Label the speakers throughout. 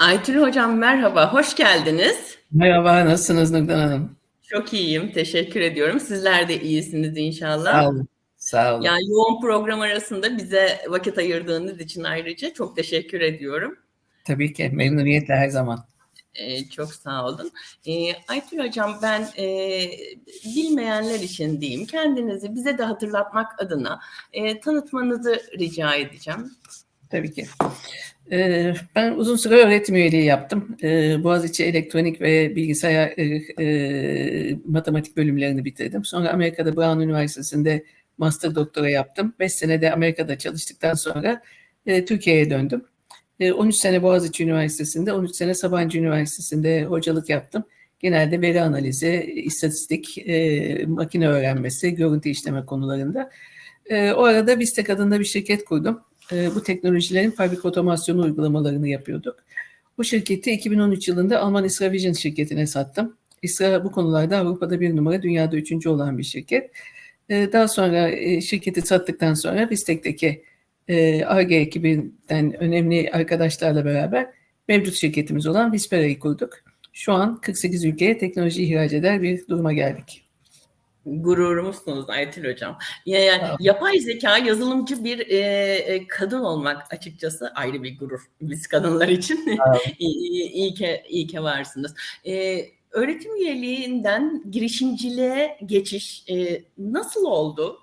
Speaker 1: Aytül Hocam merhaba, hoş geldiniz.
Speaker 2: Merhaba, nasılsınız Nurdan Hanım?
Speaker 1: Çok iyiyim, teşekkür ediyorum. Sizler de iyisiniz inşallah.
Speaker 2: Sağ olun, sağ olun.
Speaker 1: Yani yoğun program arasında bize vakit ayırdığınız için ayrıca çok teşekkür ediyorum.
Speaker 2: Tabii ki, memnuniyetle her zaman.
Speaker 1: Ee, çok sağ olun. Ee, Aytül Hocam ben e, bilmeyenler için diyeyim, kendinizi bize de hatırlatmak adına e, tanıtmanızı rica edeceğim.
Speaker 2: Tabii ki. Ee, ben uzun süre öğretim üyeliği yaptım. Ee, Boğaziçi Elektronik ve Bilgisayar e, e, Matematik bölümlerini bitirdim. Sonra Amerika'da Brown Üniversitesi'nde master doktora yaptım. 5 sene de Amerika'da çalıştıktan sonra e, Türkiye'ye döndüm. E, 13 sene Boğaziçi Üniversitesi'nde, 13 sene Sabancı Üniversitesi'nde hocalık yaptım. Genelde veri analizi, istatistik, makine öğrenmesi, görüntü işleme konularında. O arada Bistek adında bir şirket kurdum. E, bu teknolojilerin fabrik otomasyonu uygulamalarını yapıyorduk. Bu şirketi 2013 yılında Alman Isra Vision şirketine sattım. Isra bu konularda Avrupa'da bir numara, dünyada üçüncü olan bir şirket. E, daha sonra e, şirketi sattıktan sonra Bistek'teki ARGE ekibinden önemli arkadaşlarla beraber mevcut şirketimiz olan Vispera'yı kurduk. Şu an 48 ülkeye teknoloji ihraç eder bir duruma geldik
Speaker 1: gururumuzsunuz Aytül Hocam. Yani evet. yapay zeka yazılımcı bir e, kadın olmak açıkçası ayrı bir gurur biz kadınlar için. Evet. iyi, iyi, ki, iyi ki varsınız. E, öğretim üyeliğinden girişimciliğe geçiş e, nasıl oldu?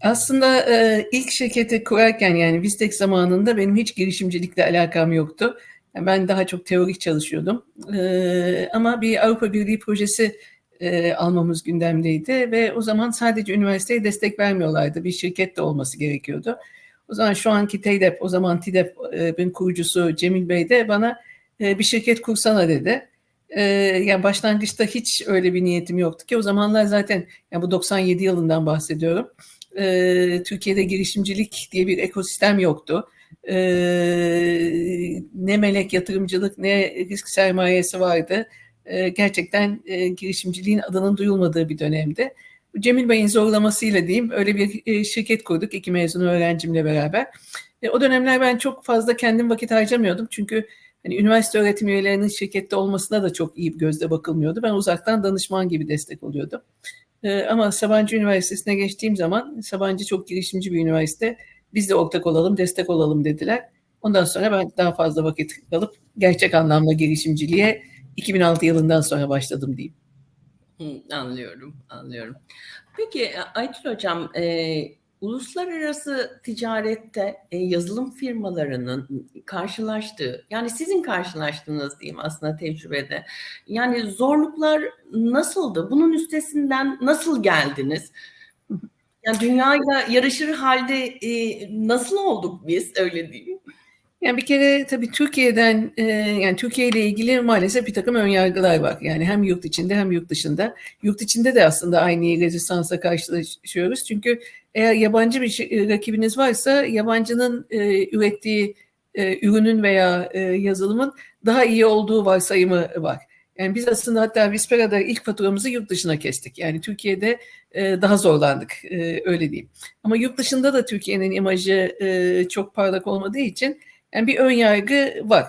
Speaker 2: Aslında e, ilk şirketi kurarken yani Vistek zamanında benim hiç girişimcilikle alakam yoktu. Yani ben daha çok teorik çalışıyordum. E, ama bir Avrupa Birliği projesi e, almamız gündemdeydi ve o zaman sadece üniversiteye destek vermiyorlardı. Bir şirket de olması gerekiyordu. O zaman şu anki TEDEP, o zaman TİDEP'in kurucusu Cemil Bey de bana e, bir şirket kursana dedi. E, yani başlangıçta hiç öyle bir niyetim yoktu ki o zamanlar zaten yani bu 97 yılından bahsediyorum. E, Türkiye'de girişimcilik diye bir ekosistem yoktu. E, ne melek yatırımcılık ne risk sermayesi vardı e, gerçekten e, girişimciliğin adının duyulmadığı bir dönemde. Cemil Bey'in zorlamasıyla diyeyim öyle bir e, şirket kurduk iki mezun öğrencimle beraber. o dönemler ben çok fazla kendim vakit harcamıyordum çünkü hani üniversite öğretim üyelerinin şirkette olmasına da çok iyi bir gözle bakılmıyordu. Ben uzaktan danışman gibi destek oluyordum. ama Sabancı Üniversitesi'ne geçtiğim zaman Sabancı çok girişimci bir üniversite. Biz de ortak olalım, destek olalım dediler. Ondan sonra ben daha fazla vakit alıp gerçek anlamda girişimciliğe 2006 yılından sonra başladım diyeyim.
Speaker 1: Anlıyorum, anlıyorum. Peki e, Aytül Hocam, e, uluslararası ticarette e, yazılım firmalarının karşılaştığı, yani sizin karşılaştığınız diyeyim aslında tecrübede, yani zorluklar nasıldı? Bunun üstesinden nasıl geldiniz? Yani dünyayla yarışır halde e, nasıl olduk biz öyle diyeyim?
Speaker 2: Yani bir kere tabii Türkiye'den e, yani Türkiye ile ilgili maalesef bir takım önyargılar var. Yani hem yurt içinde hem yurt dışında. Yurt içinde de aslında aynı rezistansla karşılaşıyoruz. Çünkü eğer yabancı bir şey, rakibiniz varsa yabancının e, ürettiği e, ürünün veya e, yazılımın daha iyi olduğu varsayımı var. Yani biz aslında hatta Vispera'da ilk faturamızı yurt dışına kestik. Yani Türkiye'de e, daha zorlandık e, öyle diyeyim. Ama yurt dışında da Türkiye'nin imajı e, çok parlak olmadığı için yani bir ön yargı var.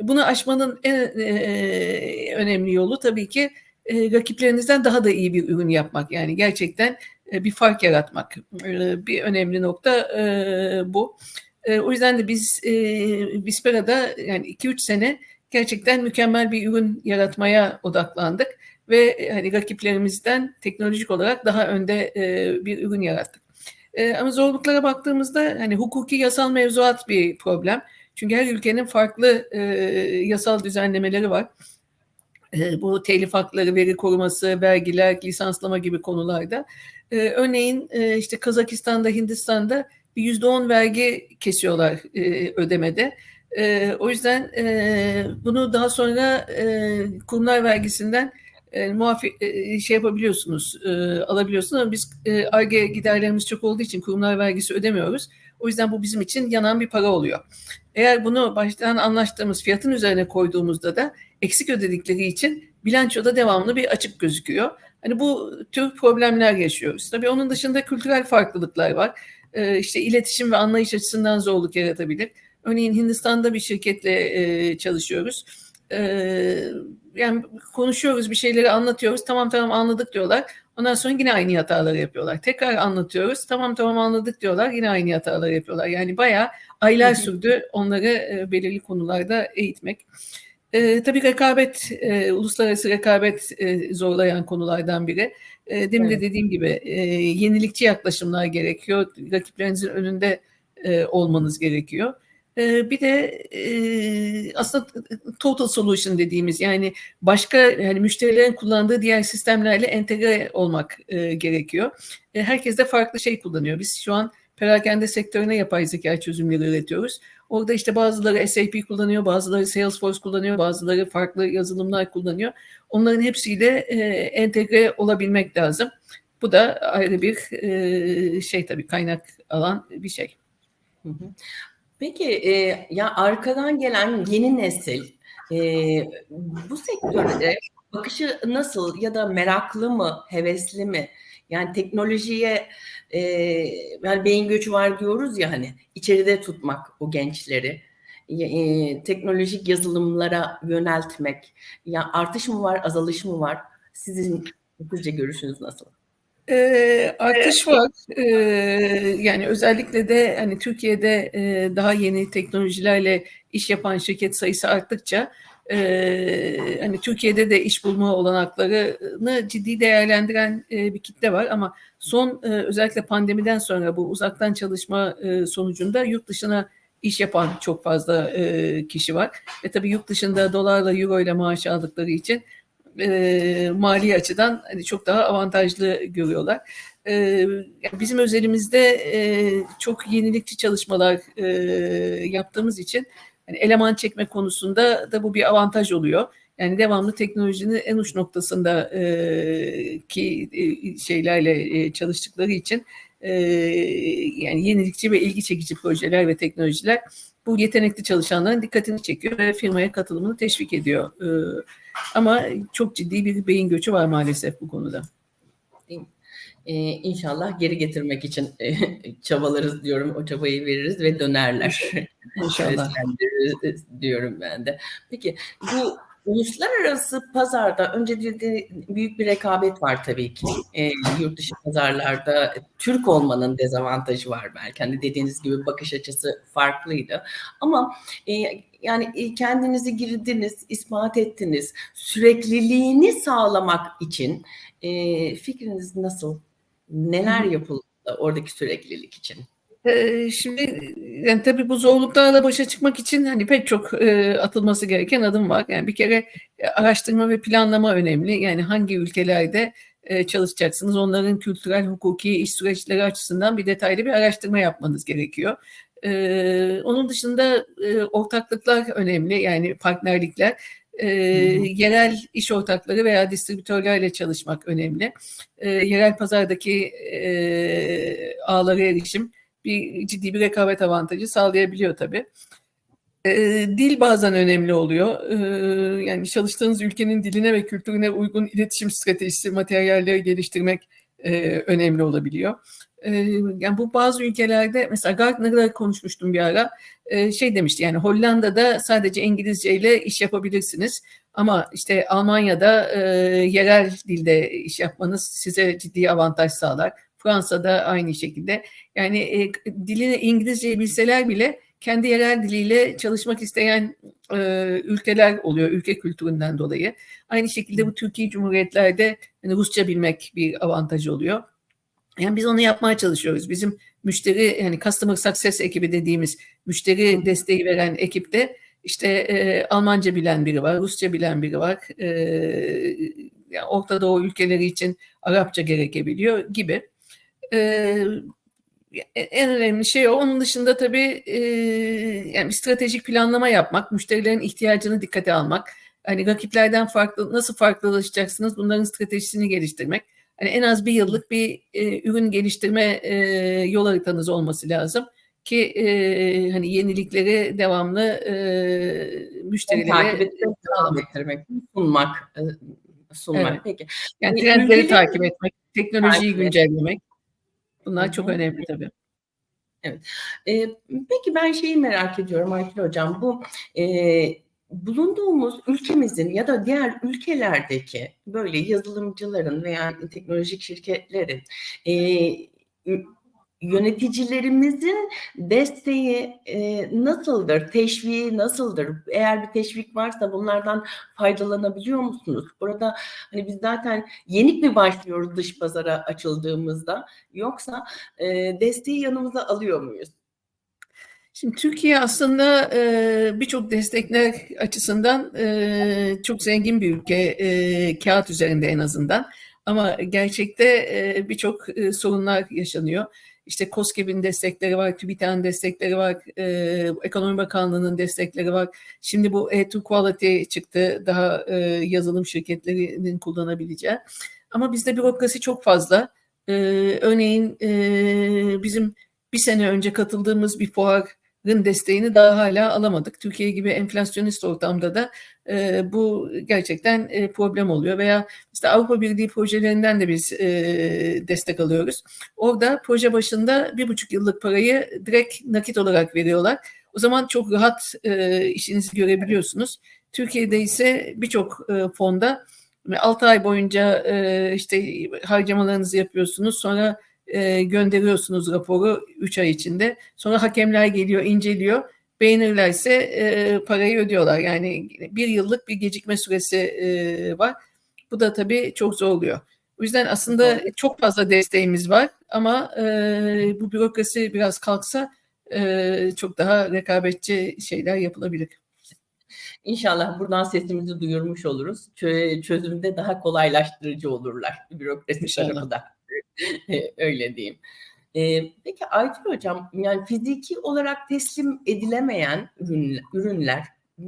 Speaker 2: Bunu aşmanın en e, önemli yolu tabii ki e, rakiplerinizden daha da iyi bir ürün yapmak. Yani gerçekten e, bir fark yaratmak. E, bir önemli nokta e, bu. E, o yüzden de biz e, Vispera'da yani 2-3 sene gerçekten mükemmel bir ürün yaratmaya odaklandık ve hani rakiplerimizden teknolojik olarak daha önde e, bir ürün yarattık. E, ama zorluklara baktığımızda hani hukuki yasal mevzuat bir problem. Çünkü her ülkenin farklı e, yasal düzenlemeleri var. E, bu telif hakları, veri koruması, vergiler, lisanslama gibi konularda. E, örneğin e, işte Kazakistan'da, Hindistan'da bir yüzde on vergi kesiyorlar e, ödemede. E, o yüzden e, bunu daha sonra e, kurumlar vergisinden e, muafi e, şey yapabiliyorsunuz, e, alabiliyorsunuz ama biz e, ARGE giderlerimiz çok olduğu için kurumlar vergisi ödemiyoruz. O yüzden bu bizim için yanan bir para oluyor. Eğer bunu baştan anlaştığımız fiyatın üzerine koyduğumuzda da eksik ödedikleri için bilançoda devamlı bir açık gözüküyor. Hani bu tür problemler yaşıyoruz. Tabii onun dışında kültürel farklılıklar var. Ee, işte iletişim ve anlayış açısından zorluk yaratabilir. Örneğin Hindistan'da bir şirketle e, çalışıyoruz. E, yani konuşuyoruz, bir şeyleri anlatıyoruz. Tamam tamam anladık diyorlar. Ondan sonra yine aynı hataları yapıyorlar. Tekrar anlatıyoruz. Tamam tamam anladık diyorlar. Yine aynı hataları yapıyorlar. Yani bayağı aylar sürdü onları e, belirli konularda eğitmek. E, tabii rekabet, e, uluslararası rekabet e, zorlayan konulardan biri. E, demin de
Speaker 1: Evet.
Speaker 2: dediğim gibi e, yenilikçi yaklaşımlar gerekiyor. Rakiplerinizin önünde e, olmanız gerekiyor. E, bir de aslında total solution dediğimiz yani başka yani müşterilerin kullandığı diğer sistemlerle entegre olmak gerekiyor. Herkes de farklı şey kullanıyor. Biz şu an perakende sektörüne yapay zeka çözümleri üretiyoruz. Orada işte bazıları SAP kullanıyor, bazıları Salesforce kullanıyor, bazıları farklı yazılımlar kullanıyor. Onların hepsiyle entegre olabilmek lazım. Bu da ayrı bir şey tabii kaynak alan bir şey.
Speaker 1: Hı hı. Peki e, ya arkadan gelen yeni nesil e, bu sektörde bakışı nasıl ya da meraklı mı, hevesli mi? Yani teknolojiye e, yani beyin göçü var diyoruz ya hani içeride tutmak o gençleri. E, teknolojik yazılımlara yöneltmek. Ya artış mı var, azalış mı var? Sizin hızlıca görüşünüz nasıl?
Speaker 2: E, artış var. E, yani özellikle de hani Türkiye'de e, daha yeni teknolojilerle iş yapan şirket sayısı arttıkça e, hani Türkiye'de de iş bulma olanaklarını ciddi değerlendiren e, bir kitle var. Ama son e, özellikle pandemiden sonra bu uzaktan çalışma e, sonucunda yurt dışına iş yapan çok fazla e, kişi var. Ve tabii yurt dışında dolarla euro ile maaş aldıkları için e, mali açıdan hani çok daha avantajlı görüyorlar. E, yani bizim özelimizde e, çok yenilikçi çalışmalar e, yaptığımız için hani eleman çekme konusunda da bu bir avantaj oluyor. Yani devamlı teknolojinin en uç noktasında e, ki e, şeylerle e, çalıştıkları için e, yani yenilikçi ve ilgi çekici projeler ve teknolojiler bu yetenekli çalışanların dikkatini çekiyor ve firmaya katılımını teşvik ediyor. E, ama çok ciddi bir beyin göçü var maalesef bu konuda.
Speaker 1: Ee, inşallah geri getirmek için e, çabalarız diyorum. O çabayı veririz ve dönerler.
Speaker 2: İnşallah.
Speaker 1: Seslendiririz diyorum ben de. Peki bu uluslararası pazarda önce dedi, büyük bir rekabet var tabii ki. E, yurt dışı pazarlarda Türk olmanın dezavantajı var belki. Hani dediğiniz gibi bakış açısı farklıydı. Ama e, yani e, kendinizi girdiniz, ispat ettiniz. Sürekliliğini sağlamak için e, fikriniz nasıl? Neler yapıldı oradaki süreklilik için?
Speaker 2: Ee, Şimdi yani tabii bu zorluklarla başa çıkmak için hani pek çok e, atılması gereken adım var. Yani bir kere araştırma ve planlama önemli. Yani hangi ülkelerde e, çalışacaksınız, onların kültürel, hukuki, iş süreçleri açısından bir detaylı bir araştırma yapmanız gerekiyor. Ee, onun dışında e, ortaklıklar önemli, yani partnerlikler. E, yerel iş ortakları veya distribütörlerle çalışmak önemli. E, yerel pazardaki e, ağlara erişim bir ciddi bir rekabet avantajı sağlayabiliyor tabii. E, dil bazen önemli oluyor. E, yani çalıştığınız ülkenin diline ve kültürüne uygun iletişim stratejisi, materyalleri geliştirmek e, önemli olabiliyor. E, yani bu bazı ülkelerde mesela Gartner'da konuşmuştum bir ara şey demişti yani Hollanda'da sadece İngilizce ile iş yapabilirsiniz ama işte Almanya'da e, yerel dilde iş yapmanız size ciddi avantaj sağlar. Fransa'da aynı şekilde. Yani e, dilini İngilizce bilseler bile kendi yerel diliyle çalışmak isteyen e, ülkeler oluyor ülke kültüründen dolayı. Aynı şekilde bu Türkiye Cumhuriyetler'de yani Rusça bilmek bir avantaj oluyor. Yani biz onu yapmaya çalışıyoruz. Bizim müşteri yani Customer Success ekibi dediğimiz müşteri desteği veren ekipte işte e, Almanca bilen biri var, Rusça bilen biri var. E, yani Orta Doğu ülkeleri için Arapça gerekebiliyor gibi. Ee, en önemli şey o. Onun dışında tabii e, yani stratejik planlama yapmak, müşterilerin ihtiyacını dikkate almak. Hani rakiplerden farklı nasıl farklılaşacaksınız? Bunların stratejisini geliştirmek. Hani en az bir yıllık bir e, ürün geliştirme e, yol haritanız olması lazım ki e, hani yenilikleri devamlı e, müşterilere
Speaker 1: takip ettirmek, sunmak, e, sunmak.
Speaker 2: Evet.
Speaker 1: Peki.
Speaker 2: Yani
Speaker 1: E,
Speaker 2: trendleri
Speaker 1: ülkeleri-
Speaker 2: takip etmek, teknolojiyi
Speaker 1: Takip
Speaker 2: güncellemek. Bunlar çok önemli tabii.
Speaker 1: Ee, peki ben şeyi merak ediyorum Aytül Hocam. Bu e, bulunduğumuz ülkemizin ya da diğer ülkelerdeki böyle yazılımcıların veya teknolojik şirketlerin e, yöneticilerimizin desteği e, nasıldır? Teşviği nasıldır? Eğer bir teşvik varsa bunlardan faydalanabiliyor musunuz? Burada hani biz zaten yenik mi başlıyoruz dış pazara açıldığımızda yoksa e, desteği yanımıza alıyor muyuz?
Speaker 2: Şimdi Türkiye aslında e, birçok destekler açısından e, çok zengin bir ülke, e, kağıt üzerinde en azından. Ama gerçekte e, birçok e, sorunlar yaşanıyor. İşte KOSGEB'in destekleri var, TÜBİTAK'ın destekleri var, e, Ekonomi Bakanlığı'nın destekleri var. Şimdi bu E2Quality çıktı, daha e, yazılım şirketlerinin kullanabileceği. Ama bizde bürokrasi çok fazla. E, örneğin e, bizim bir sene önce katıldığımız bir fuarın desteğini daha hala alamadık. Türkiye gibi enflasyonist ortamda da e, bu gerçekten e, problem oluyor. Veya işte Avrupa Birliği projelerinden de biz e, destek alıyoruz. Orada proje başında bir buçuk yıllık parayı direkt nakit olarak veriyorlar. O zaman çok rahat e, işinizi görebiliyorsunuz. Türkiye'de ise birçok e, fonda 6 ay boyunca e, işte harcamalarınızı yapıyorsunuz. Sonra e, gönderiyorsunuz raporu 3 ay içinde. Sonra hakemler geliyor, inceliyor. Beğenirlerse e, parayı ödüyorlar. Yani bir yıllık bir gecikme süresi e, var. Bu da tabii çok zorluyor. O yüzden aslında çok fazla desteğimiz var ama e, bu bürokrasi biraz kalksa e, çok daha rekabetçi şeyler yapılabilir.
Speaker 1: İnşallah buradan sesimizi duyurmuş oluruz. Çö- çözümde daha kolaylaştırıcı olurlar bürokrasi
Speaker 2: İnşallah.
Speaker 1: tarafı da. Öyle diyeyim. Ee, peki Aytül Hocam, yani fiziki olarak teslim edilemeyen ürünler, ürünler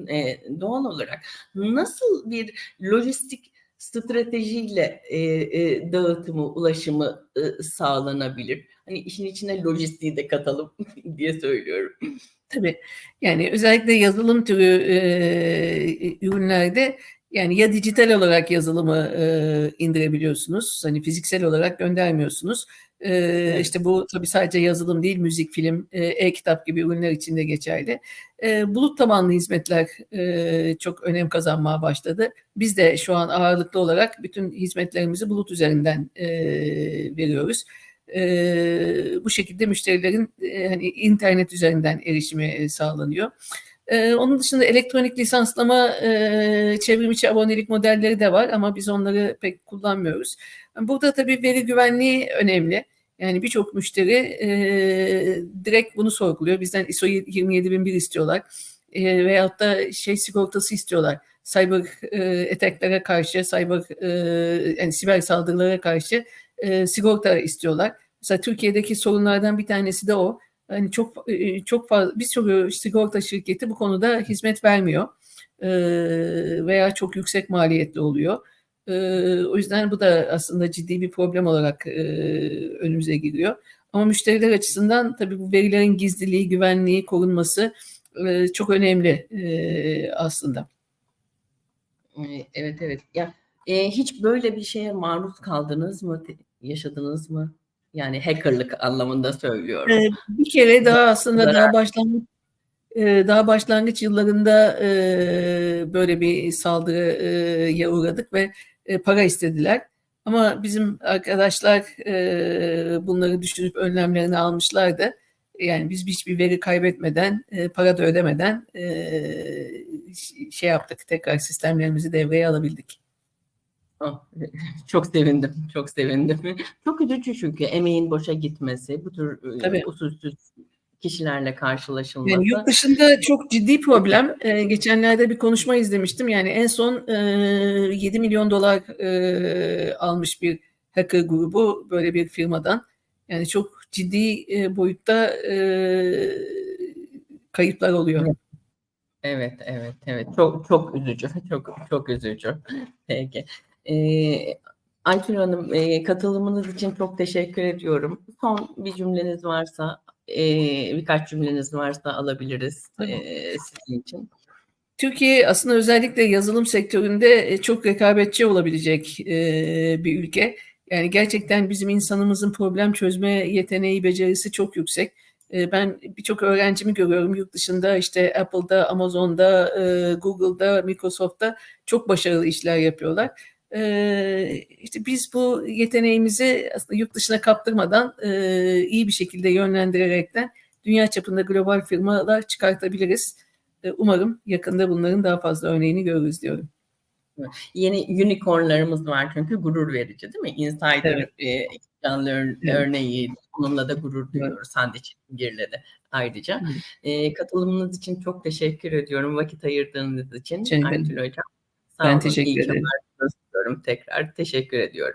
Speaker 1: e, doğal olarak nasıl bir lojistik stratejiyle e, e, dağıtımı, ulaşımı e, sağlanabilir? Hani işin içine lojistiği de katalım diye söylüyorum.
Speaker 2: Tabii. Yani özellikle yazılım türü e, ürünlerde yani ya dijital olarak yazılımı e, indirebiliyorsunuz. Hani fiziksel olarak göndermiyorsunuz. E, işte bu tabii sadece yazılım değil, müzik, film, e, e-kitap gibi ürünler için de geçerli. E, bulut tabanlı hizmetler e, çok önem kazanmaya başladı. Biz de şu an ağırlıklı olarak bütün hizmetlerimizi bulut üzerinden e, veriyoruz. E, bu şekilde müşterilerin e, hani internet üzerinden erişimi e, sağlanıyor. E, onun dışında elektronik lisanslama e, çevrim içi abonelik modelleri de var ama biz onları pek kullanmıyoruz. Burada tabii veri güvenliği önemli. Yani birçok müşteri e, direkt bunu sorguluyor. Bizden ISO 27001 istiyorlar. E, veyahut da şey sigortası istiyorlar. Cyber e, attacklere karşı, cyber e, yani siber saldırılara karşı e, sigorta istiyorlar. Mesela Türkiye'deki sorunlardan bir tanesi de o. Hani çok e, çok fazla bir sürü sigorta şirketi bu konuda hizmet vermiyor e, veya çok yüksek maliyetli oluyor. E, o yüzden bu da aslında ciddi bir problem olarak e, önümüze giriyor. Ama müşteriler açısından tabii bu verilerin gizliliği, güvenliği, korunması e, çok önemli e, aslında.
Speaker 1: Evet evet. Ya e, hiç böyle bir şeye maruz kaldınız mı? Yaşadınız mı? Yani hackerlık anlamında söylüyorum.
Speaker 2: Ee, bir kere daha aslında
Speaker 1: Zarar.
Speaker 2: daha başlangıç daha başlangıç yıllarında böyle bir saldırıya uğradık ve para istediler. Ama bizim arkadaşlar bunları düşünüp önlemlerini almışlardı. Yani biz hiçbir veri kaybetmeden, para da ödemeden şey yaptık. Tekrar sistemlerimizi devreye alabildik.
Speaker 1: Ah, Çok sevindim, çok sevindim. Çok üzücü çünkü emeğin boşa gitmesi, bu tür e,
Speaker 2: Tabii.
Speaker 1: usulsüz kişilerle karşılaşılması.
Speaker 2: Yani yurt dışında çok ciddi problem. Ee, geçenlerde bir konuşma izlemiştim. Yani en son e, 7 milyon dolar e, almış bir hacker grubu böyle bir firmadan. Yani çok ciddi e, boyutta e, kayıplar oluyor.
Speaker 1: Evet, evet, evet. Çok çok üzücü, çok çok üzücü. Peki. Ee, Aytül Hanım, e, katılımınız için çok teşekkür ediyorum. Son bir cümleniz varsa, e, birkaç cümleniz varsa alabiliriz e, sizin için.
Speaker 2: Türkiye aslında özellikle yazılım sektöründe e, çok rekabetçi olabilecek e, bir ülke. Yani gerçekten bizim insanımızın problem çözme yeteneği, becerisi çok yüksek. E, ben birçok öğrencimi görüyorum yurt dışında işte Apple'da, Amazon'da, e, Google'da, Microsoft'ta çok başarılı işler yapıyorlar. E, işte biz bu yeteneğimizi aslında yurt dışına kaptırmadan e, iyi bir şekilde yönlendirerekten dünya çapında global firmalar çıkartabiliriz. E, umarım yakında bunların daha fazla örneğini görürüz diyorum.
Speaker 1: Yeni unicornlarımız var çünkü gurur verici değil mi? Insider
Speaker 2: Evet.
Speaker 1: e, canlı ör-
Speaker 2: Evet.
Speaker 1: örneği onunla da gurur duyuyoruz. Hande Çetingir'le de ayrıca.
Speaker 2: Evet.
Speaker 1: E, katılımınız için çok teşekkür ediyorum. Vakit ayırdığınız için. Aytül Hocam. Sağ
Speaker 2: Ben
Speaker 1: olun.
Speaker 2: teşekkür ederim.
Speaker 1: tekrar. Teşekkür ediyorum.